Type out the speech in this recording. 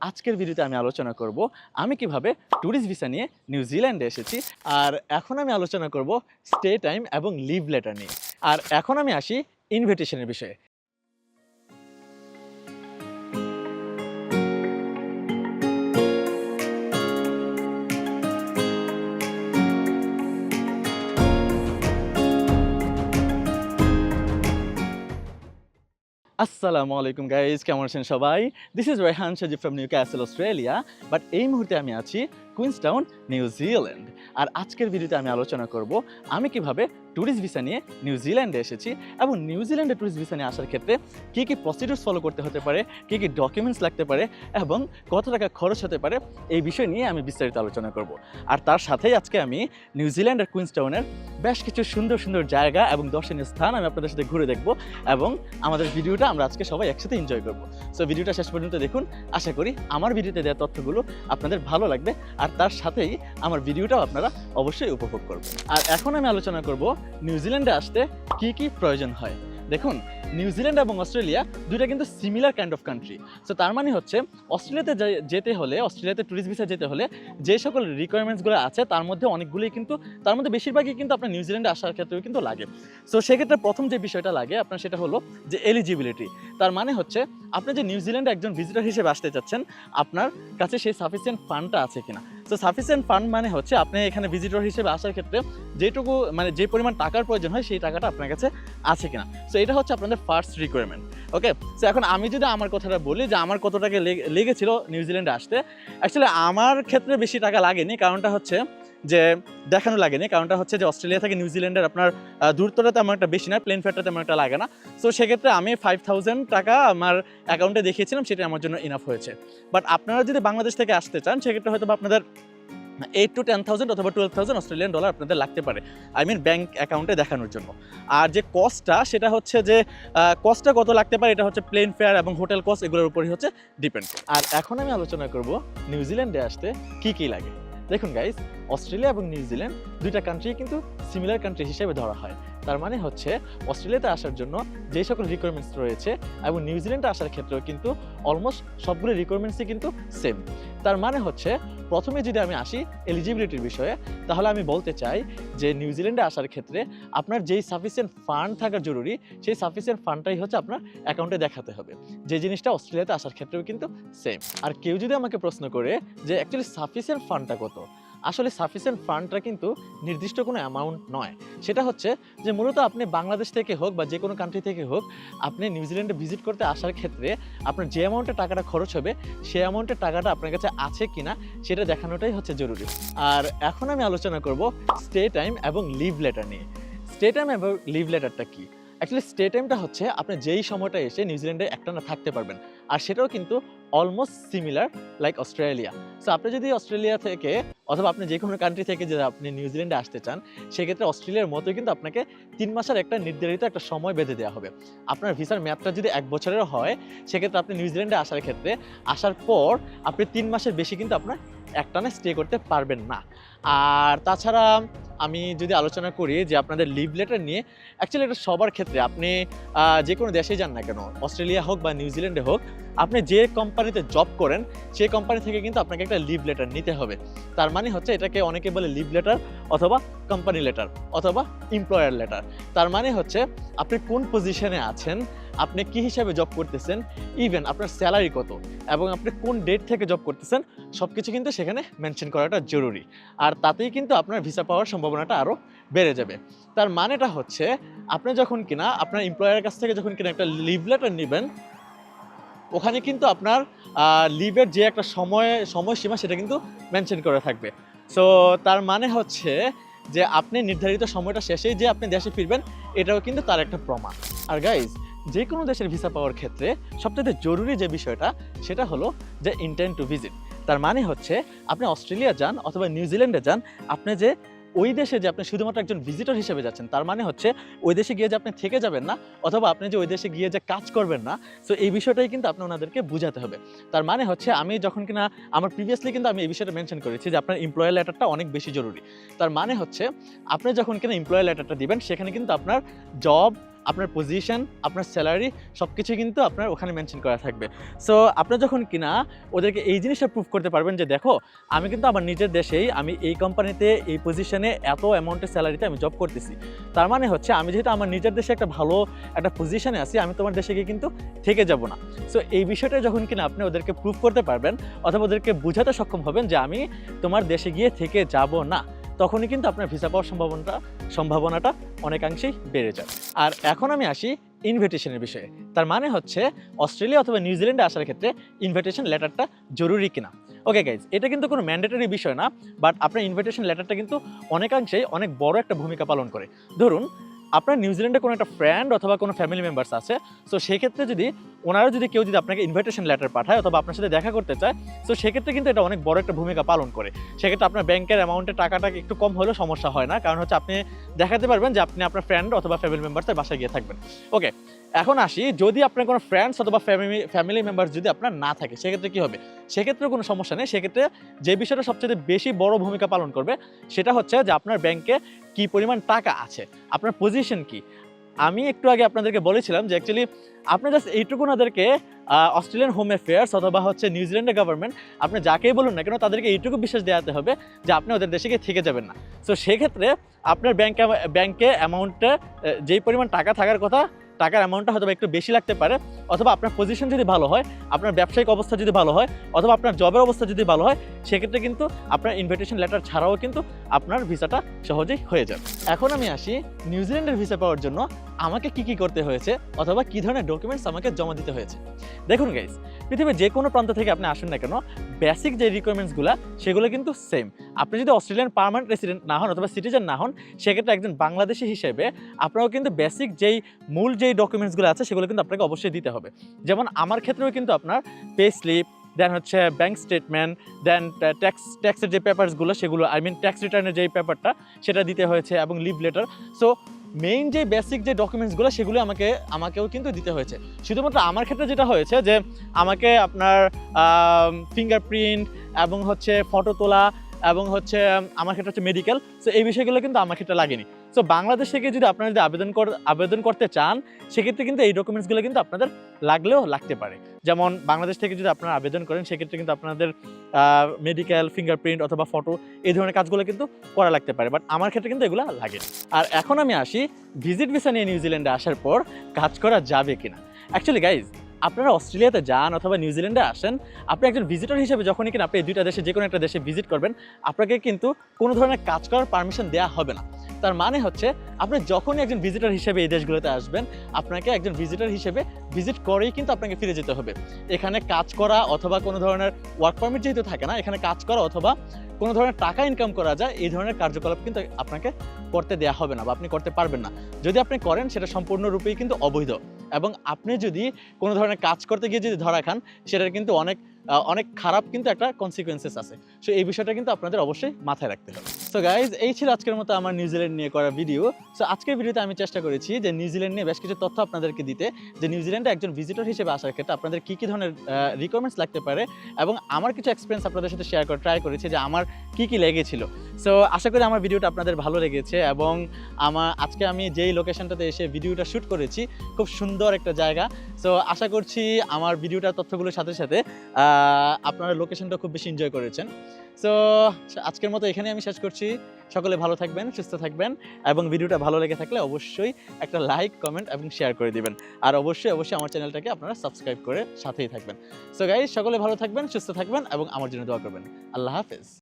আজকের ভিডিওতে আমি আলোচনা করব, আমি কীভাবে ট্যুরিস্ট ভিসা নিয়ে নিউজিল্যান্ডে এসেছি, আর এখন আমি আলোচনা করব স্টে টাইম এবং লিভ লেটার নিয়ে। আর এখন আমি আসি ইনভিটেশনের বিষয়ে। আসসালামু আলাইকুম গাইজ কেমন আছেন সবাই? This is Rehan Saji from Newcastle Australia but এই মুহূর্তে আমি আছি কুইন্সটাউন নিউজিল্যান্ড আর আজকের ভিডিওতে আমি আলোচনা করব আমি কীভাবে ট্যুরিস্ট ভিসা নিয়ে নিউজিল্যান্ডে এসেছি এবং নিউজিল্যান্ডে ট্যুরিস্ট ভিসা নিয়ে আসার ক্ষেত্রে কী কী প্রসিডিউরস ফলো করতে হতে পারে, কী কী ডকুমেন্টস লাগতে পারে এবং কত টাকা খরচ হতে পারে এই বিষয় নিয়ে আমি বিস্তারিত আলোচনা করব। আর তার সাথেই আজকে আমি নিউজিল্যান্ডের কুইন্সটাউনের বেশ কিছু সুন্দর সুন্দর জায়গা এবং দর্শনীয় স্থান আমি আপনাদের সাথে ঘুরে দেখব এবং আমাদের ভিডিওটা আমরা আজকে সবাই একসাথে এনজয় করব। সো ভিডিওটা শেষ পর্যন্ত দেখুন। আশা করি আমার ভিডিওতে দেওয়া তথ্যগুলো আপনাদের ভালো লাগবে। আর তার সাথেই আমার ভিডিওটাও আপনারা অবশ্যই উপভোগ করবেন। আর এখন আমি আলোচনা করব নিউজিল্যান্ডে আসতে কি কি প্রয়োজন হয়। দেখুন, নিউজিল্যান্ড এবং অস্ট্রেলিয়া দুইটা কিন্তু similar kind of country so তার মানে হচ্ছে, অস্ট্রেলিয়াতে যেতে হলে, অস্ট্রেলিয়াতে ট্যুরিস্ট ভিসা যেতে হলে, যে সকল রিকোয়ারমেন্টসগুলো আছে, তার মধ্যে অনেকগুলোই কিন্তু, তার মধ্যে বেশিরভাগই কিন্তু আপনার নিউজিল্যান্ডে আসার ক্ষেত্রেও কিন্তু লাগে। সো সেক্ষেত্রে প্রথম যে বিষয়টা লাগে, আপনার সেটা হলো যে এলিজিবিলিটি তার মানে হচ্ছে, আপনি যে নিউজিল্যান্ডে একজন ভিজিটর হিসেবে আসতে চাচ্ছেন, আপনার কাছে সেই সাফিসিয়েন্ট ফান্ডটা আছে কিনা। সো সাফিসিয়েন্ট ফান্ড মানে হচ্ছে আপনি এখানে ভিজিটর হিসেবে আসার ক্ষেত্রে যেটুকু মানে যে পরিমাণ টাকার প্রয়োজন হয় সেই টাকাটা আপনার কাছে আছে কিনা। সো এটা হচ্ছে আপনাদের ফার্স্ট রিকোয়ারমেন্ট ওকে সো এখন আমি যদি আমার কথাটা বলি যে আমার কত টাকা লেগে- লেগেছিল নিউজিল্যান্ডে আসতে অ্যাকচুয়ালি আমার ক্ষেত্রে বেশি টাকা লাগেনি। কারণটা হচ্ছে যে দেখানো লাগেনি, কারণটা হচ্ছে যে অস্ট্রেলিয়া থেকে নিউজিল্যান্ডের আপনার দূরত্বটা তেমন একটা বেশি না, প্লেন ফেয়ারটা তেমন একটা লাগে না। সো সেক্ষেত্রে আমি ফাইভ টাকা আমার অ্যাকাউন্টে দেখিয়েছিলাম, সেটা আমার জন্য ইনাফ হয়েছে। বাট আপনারা যদি বাংলাদেশ থেকে আসতে চান, সেক্ষেত্রে হয়তো আপনাদের এইট টু টেন থাউজেন্ড অথবা টুয়েলভ থাউজেন্ড অস্ট্রেলিয়ান ডলার আপনাদের লাগতে পারে। আই মিন ব্যাঙ্ক অ্যাকাউন্টে দেখানোর জন্য। আর যে কস্টটা সেটা হচ্ছে যে কস্টটা কত লাগতে পারে, এটা হচ্ছে প্লেন ফেয়ার এবং হোটেল কস্ট এগুলোর উপরই হচ্ছে ডিপেন্ড আর এখন আমি আলোচনা করব নিউজিল্যান্ডে আসতে কি কি লাগে। দেখুন গাইস অস্ট্রেলিয়া এবং নিউজিল্যান্ড দুইটা কান্ট্রি কিন্তু সিমিলার কান্ট্রি হিসেবে ধরা হয়। তার মানে হচ্ছে, অস্ট্রেলিয়াতে আসার জন্য যে সকল রিকোয়ারমেন্টস রয়েছে এবং নিউজিল্যান্ডে আসার ক্ষেত্রেও কিন্তু অলমোস্ট সবগুলো রিকোয়ারমেন্টসই কিন্তু সেম তার মানে হচ্ছে প্রথমে যদি আমি আসি এলিজিবিলিটির বিষয়ে, তাহলে আমি বলতে চাই যে নিউজিল্যান্ডে আসার ক্ষেত্রে আপনার যেই সাফিসিয়েন্ট ফান্ড থাকা জরুরি, সেই সাফিসিয়েন্ট ফান্ডটাই হচ্ছে আপনার অ্যাকাউন্টে দেখাতে হবে। যে জিনিসটা অস্ট্রেলিয়াতে আসার ক্ষেত্রেও কিন্তু সেম আর কেউ যদি আমাকে প্রশ্ন করে যে অ্যাকচুয়ালি সাফিসিয়েন্ট ফান্ডটা কত আসলে সাফিসিয়েন্ট ফান্ডটা কিন্তু নির্দিষ্ট কোনো অ্যামাউন্ট নয়। সেটা হচ্ছে যে মূলত আপনি বাংলাদেশ থেকে হোক বা যে কোনো কান্ট্রি থেকে হোক, আপনি নিউজিল্যান্ডে ভিজিট করতে আসার ক্ষেত্রে আপনার যে অ্যামাউন্টে টাকাটা খরচ হবে সেই অ্যামাউন্টের টাকাটা আপনার কাছে আছে কিনা, সেটা দেখানোটাই হচ্ছে জরুরি। আর এখন আমি আলোচনা করব স্টে টাইম এবং লিভ লেটার নিয়ে। স্টে টাইম এবং লিভ লেটারটা কি? অ্যাকচুয়ালি স্টে টাইমটা হচ্ছে আপনি যেই সময়টা এসে নিউজিল্যান্ডে একটানা থাকতে পারবেন। আর সেটাও কিন্তু almost similar like Australia so আপনি যদি অস্ট্রেলিয়া থেকে, অথবা আপনি যে কোনো কান্ট্রি থেকে যদি আপনি নিউজিল্যান্ডে আসতে চান, সেক্ষেত্রে অস্ট্রেলিয়ার মতোই কিন্তু আপনাকে তিন মাসের একটা নির্ধারিত একটা সময় বেঁধে দেওয়া হবে। আপনার ভিসার মেয়াদটা যদি এক বছরের হয়, সেক্ষেত্রে আপনি নিউজিল্যান্ডে আসার ক্ষেত্রে, আসার পর আপনি তিন মাসের বেশি কিন্তু আপনার একটানে স্টে করতে পারবেন না। আর তাছাড়া আমি যদি আলোচনা করি যে আপনাদের লিভ লেটার নিয়ে অ্যাকচুয়ালি এটা সবার ক্ষেত্রে আপনি যে কোনো দেশেই যান না কেন, অস্ট্রেলিয়া হোক বা নিউজিল্যান্ডে হোক, আপনি যে কোম্পানিতে জব করেন সেই কোম্পানি থেকে কিন্তু আপনাকে একটা লিভ লেটার নিতে হবে। তার মানে হচ্ছে এটাকে অনেকে বলে লিভ লেটার অথবা কোম্পানি লেটার অথবা এমপ্লয়ার লেটার তার মানে হচ্ছে আপনি কোন পজিশনে আছেন আপনি কি হিসাবে জব করতেছেন? ইভেন আপনার স্যালারি কত? এবং আপনি কোন ডেট থেকে জব করতেছেন? সব কিছু কিন্তু সেখানে মেনশন করাটা জরুরি। আর তাতেই কিন্তু আপনার ভিসা পাওয়ার সম্ভাবনাটা আরও বেড়ে যাবে। তার মানেটা হচ্ছে, আপনি যখন কিনা আপনার এমপ্লয়ারের কাছ থেকে যখন কিনা একটা লিভ লেটার নেবেন, ওখানে কিন্তু আপনার লিভের যে একটা সময়, সময়সীমা সেটা কিন্তু মেনশন করে থাকবে। সো তার মানে হচ্ছে যে আপনি নির্ধারিত সময়টা শেষেই যে আপনি দেশে ফিরবেন, এটাও কিন্তু তার একটা প্রমাণ। আর গাইজ যে কোনো দেশের ভিসা পাওয়ার ক্ষেত্রে সবচেয়ে জরুরি যে বিষয়টা, সেটা হলো যে ইন্টেন্ট টু ভিজিট তার মানে হচ্ছে, আপনি অস্ট্রেলিয়া যান অথবা নিউজিল্যান্ডে যান, আপনি যে ওই দেশে যে আপনি শুধুমাত্র একজন ভিজিটর হিসেবে যাচ্ছেন, তার মানে হচ্ছে ওই দেশে গিয়ে যে আপনি থেকে যাবেন না, অথবা আপনি যে ওই দেশে গিয়ে যে কাজ করবেন না সো এই বিষয়টাই কিন্তু আপনি ওনাদেরকে বোঝাতে হবে। তার মানে হচ্ছে, আমি যখন কিনা আমার প্রিভিয়াসলি কিন্তু আমি এই বিষয়টা মেনশন করেছি যে আপনার এমপ্লয়ার লেটারটা অনেক বেশি জরুরি। তার মানে হচ্ছে, আপনি যখন কিনা এমপ্লয়ার লেটারটা দিবেন, সেখানে কিন্তু আপনার জব আপনার পজিশন আপনার স্যালারি সব কিছু কিন্তু আপনার ওখানে মেনশন করা থাকবে। সো আপনার যখন কিনা ওদেরকে এই জিনিসটা প্রুভ করতে পারবেন যে দেখো, আমি কিন্তু আমার নিজের দেশেই আমি এই কোম্পানিতে এই পজিশনে এত অ্যামাউন্টের স্যালারিতে আমি জব করতেছি। তার মানে হচ্ছে আমি যেহেতু আমার নিজের দেশে একটা ভালো একটা পজিশনে আছি, আমি তোমার দেশে গিয়ে কিন্তু থেকে যাব না। সো এই বিষয়টা যখন কিনা আপনি ওদেরকে প্রুভ করতে পারবেন, অথবা ওদেরকে বোঝাতে সক্ষম হবেন যে আমি তোমার দেশে গিয়ে থেকে যাব না তখনই কিন্তু আপনার ভিসা পাওয়ার সম্ভাবনাটা সম্ভাবনাটা অনেকাংশেই বেড়ে যায়। আর এখন আমি আসি ইনভিটেশনের বিষয়ে। তার মানে হচ্ছে অস্ট্রেলিয়া অথবা নিউজিল্যান্ডে আসার ক্ষেত্রে ইনভিটেশন লেটারটা জরুরি কিনা? ওকে গাইজ এটা কিন্তু কোনো ম্যান্ডেটরি বিষয় না বাট আপনার ইনভিটেশন লেটারটা কিন্তু অনেকাংশেই অনেক বড় একটা ভূমিকা পালন করে। ধরুন আপনার নিউজিল্যান্ডে কোনো একটা ফ্রেন্ড অথবা কোনো ফ্যামিলি মেম্বার্স আছে সো সেক্ষেত্রে যদি ওনারা যদি কেউ যদি আপনাকে ইনভাইটেশন লেটার পাঠায় অথবা আপনার সাথে দেখা করতে চায় সো সেক্ষেত্রে কিন্তু এটা অনেক বড় একটা ভূমিকা পালন করে। সেক্ষেত্রে আপনার ব্যাংকের অ্যামাউন্টের টাকাটা একটু কম হলেও সমস্যা হয় না, কারণ হচ্ছে আপনি দেখাতে পারবেন যে আপনি আপনার ফ্রেন্ড অথবা ফ্যামিলি মেম্বার্সের বাসায় গিয়ে থাকবেন। ওকে এখন আসি, যদি আপনার কোনো ফ্রেন্ডস অথবা ফ্যামিলি ফ্যামিলি মেম্বার্স যদি আপনার না থাকে, সেক্ষেত্রে কী হবে? সেক্ষেত্রে কোনো সমস্যা নেই। সেক্ষেত্রে যে বিষয়টা সবচেয়ে বেশি বড় ভূমিকা পালন করবে, সেটা হচ্ছে যে আপনার ব্যাংকে কি পরিমাণ টাকা আছে? আপনার পজিশন কি? আমি একটু আগে আপনাদেরকে বলেছিলাম যে অ্যাকচুয়ালি আপনি জাস্ট এইটুকু ওনাদেরকে অস্ট্রেলিয়ান হোম অ্যাফেয়ার্স অথবা হচ্ছে নিউজিল্যান্ডের গভর্নমেন্ট আপনি যাকেই বলুন না কেন, তাদেরকে এইটুকু বিশ্বাস দেওয়াতে হবে যে আপনি ওদের দেশে গিয়ে থেকে যাবেন না। সো সেক্ষেত্রে আপনার ব্যাংকে ব্যাংকে অ্যামাউন্টে যেই পরিমাণ টাকা থাকার কথা টাকার অ্যামাউন্টটা হয়তো একটু বেশি লাগতে পারে, অথবা আপনার পজিশন যদি ভালো হয়, আপনার ব্যবসায়িক অবস্থা যদি ভালো হয়, অথবা আপনার জবের অবস্থা যদি ভালো হয়, সেক্ষেত্রে কিন্তু আপনার ইনভিটেশন লেটার ছাড়াও কিন্তু আপনার ভিসাটা সহজেই হয়ে যাবে। এখন আমি আসি নিউজিল্যান্ডের ভিসা পাওয়ার জন্য আমাকে কি কি করতে হয়েছে অথবা কি ধরনের ডকুমেন্টস আমাকে জমা দিতে হয়েছে? দেখুন গাইজ পৃথিবীর যে কোনো প্রান্ত থেকে আপনি আসুন না কেন বেসিক যে রিকোয়ারমেন্টসগুলো সেগুলো কিন্তু সেম আপনি যদি অস্ট্রেলিয়ান পার্মানেন্ট রেসিডেন্ট না হন অথবা সিটিজেন না হন, সেক্ষেত্রে একজন বাংলাদেশি হিসেবে আপনারাও কিন্তু বেসিক যেই মূল যেই ডকুমেন্টসগুলো আছে, সেগুলো কিন্তু আপনাকে অবশ্যই দিতে হবে। যেমন আমার ক্ষেত্রেও কিন্তু আপনার পে স্লিপ দেন হচ্ছে ব্যাংক স্টেটমেন্ট দেন ট্যাক্স ট্যাক্সের যে পেপারসগুলো সেগুলো আই মিন ট্যাক্স রিটার্নের যেই পেপারটা সেটা দিতে হয়েছে এবং লিভ লেটার সো মেইন যে বেসিক যে ডকুমেন্টসগুলো সেগুলো আমাকে, আমাকেও কিন্তু দিতে হয়েছে। শুধুমাত্র আমার ক্ষেত্রে যেটা হয়েছে যে, আমাকে আপনার ফিঙ্গারপ্রিন্ট এবং হচ্ছে ফটো তোলা এবং হচ্ছে আমার ক্ষেত্রে হচ্ছে মেডিকেল সো এই বিষয়গুলো কিন্তু আমার ক্ষেত্রে লাগেনি। সো বাংলাদেশ থেকে যদি আপনারা যদি আবেদন কর, আবেদন করতে চান, সেক্ষেত্রে কিন্তু এই ডকুমেন্টসগুলো কিন্তু আপনাদের লাগলেও লাগতে পারে। যেমন বাংলাদেশ থেকে যদি আপনারা আবেদন করেন, সেক্ষেত্রে কিন্তু আপনাদের মেডিকেল ফিঙ্গারপ্রিন্ট অথবা ফটো এই ধরনের কাজগুলো কিন্তু করা লাগতে পারে। বাট আমার ক্ষেত্রে কিন্তু এগুলো লাগে আর এখন আমি আসি ভিজিট ভিসা নিয়ে নিউজিল্যান্ডে আসার পর কাজ করা যাবে কিনা। অ্যাকচুয়ালি গাইজ আপনারা অস্ট্রেলিয়াতে যান অথবা নিউজিল্যান্ডে আসেন, আপনি একজন ভিজিটর হিসেবে যখনই কিনা আপনি দুইটা দেশে যে কোনো একটা দেশে ভিজিট করবেন, আপনাকে কিন্তু কোনো ধরনের কাজ করার পারমিশন দেওয়া হবে না। তার মানে হচ্ছে, আপনি যখনই একজন ভিজিটর হিসেবে এই দেশগুলোতে আসবেন, আপনাকে একজন ভিজিটর হিসেবে ভিজিট করেই কিন্তু আপনাকে ফিরে যেতে হবে। এখানে কাজ করা অথবা কোনো ধরনের ওয়ার্ক পারমিট যেহেতু থাকে না, এখানে কাজ করা অথবা কোনো ধরনের টাকা ইনকাম করা যায়, এই ধরনের কার্যকলাপ কিন্তু আপনাকে করতে দেওয়া হবে না বা আপনি করতে পারবেন না। যদি আপনি করেন, সেটা সম্পূর্ণরূপেই কিন্তু অবৈধ। এবং আপনি যদি কোনো ধরনের কাজ করতে গিয়ে যদি ধরা খান সেটার কিন্তু অনেক অনেক খারাপ কিন্তু একটা কনসিকুয়েন্সেস আছে। সো এই বিষয়টা কিন্তু আপনাদের অবশ্যই মাথায় রাখতে হবে। সো গাইজ এই ছিল আজকের মতো আমার নিউজিল্যান্ড নিয়ে করা ভিডিও সো আজকের ভিডিওতে আমি চেষ্টা করেছি যে নিউজিল্যান্ড নিয়ে বেশ কিছু তথ্য আপনাদেরকে দিতে, যে নিউজিল্যান্ডে একজন ভিজিটর হিসেবে আসার ক্ষেত্রে আপনাদের কী কী ধরনের রিকোয়ারমেন্টস লাগতে পারে এবং আমার কিছু এক্সপিরিয়েন্স আপনাদের সাথে শেয়ার করে ট্রাই করেছি যে আমার কী কী লেগেছিল। সো আশা করি আমার ভিডিওটা আপনাদের ভালো লেগেছে এবং আমার আজকে আমি যেই লোকেশনটাতে এসে ভিডিওটা শ্যুট করেছি, খুব সুন্দর একটা জায়গা। সো আশা করছি আমার ভিডিওটার তথ্যগুলোর সাথে সাথে আপনারা লোকেশনটা খুব বেশি এনজয় করেছেন। সো আজকের মতো এখানে আমি শেষ করছি। সকলে ভালো থাকবেন, সুস্থ থাকবেন এবং ভিডিওটা ভালো লেগে থাকলে অবশ্যই একটা লাইক কমেন্ট এবং শেয়ার করে দিবেন। আর অবশ্যই অবশ্যই আমার চ্যানেলটাকে আপনারা সাবস্ক্রাইব করে সাথেই থাকবেন। সো গাইজ সকলে ভালো থাকবেন, সুস্থ থাকবেন এবং আমার জন্য দোয়া করবেন। আল্লাহ হাফেজ।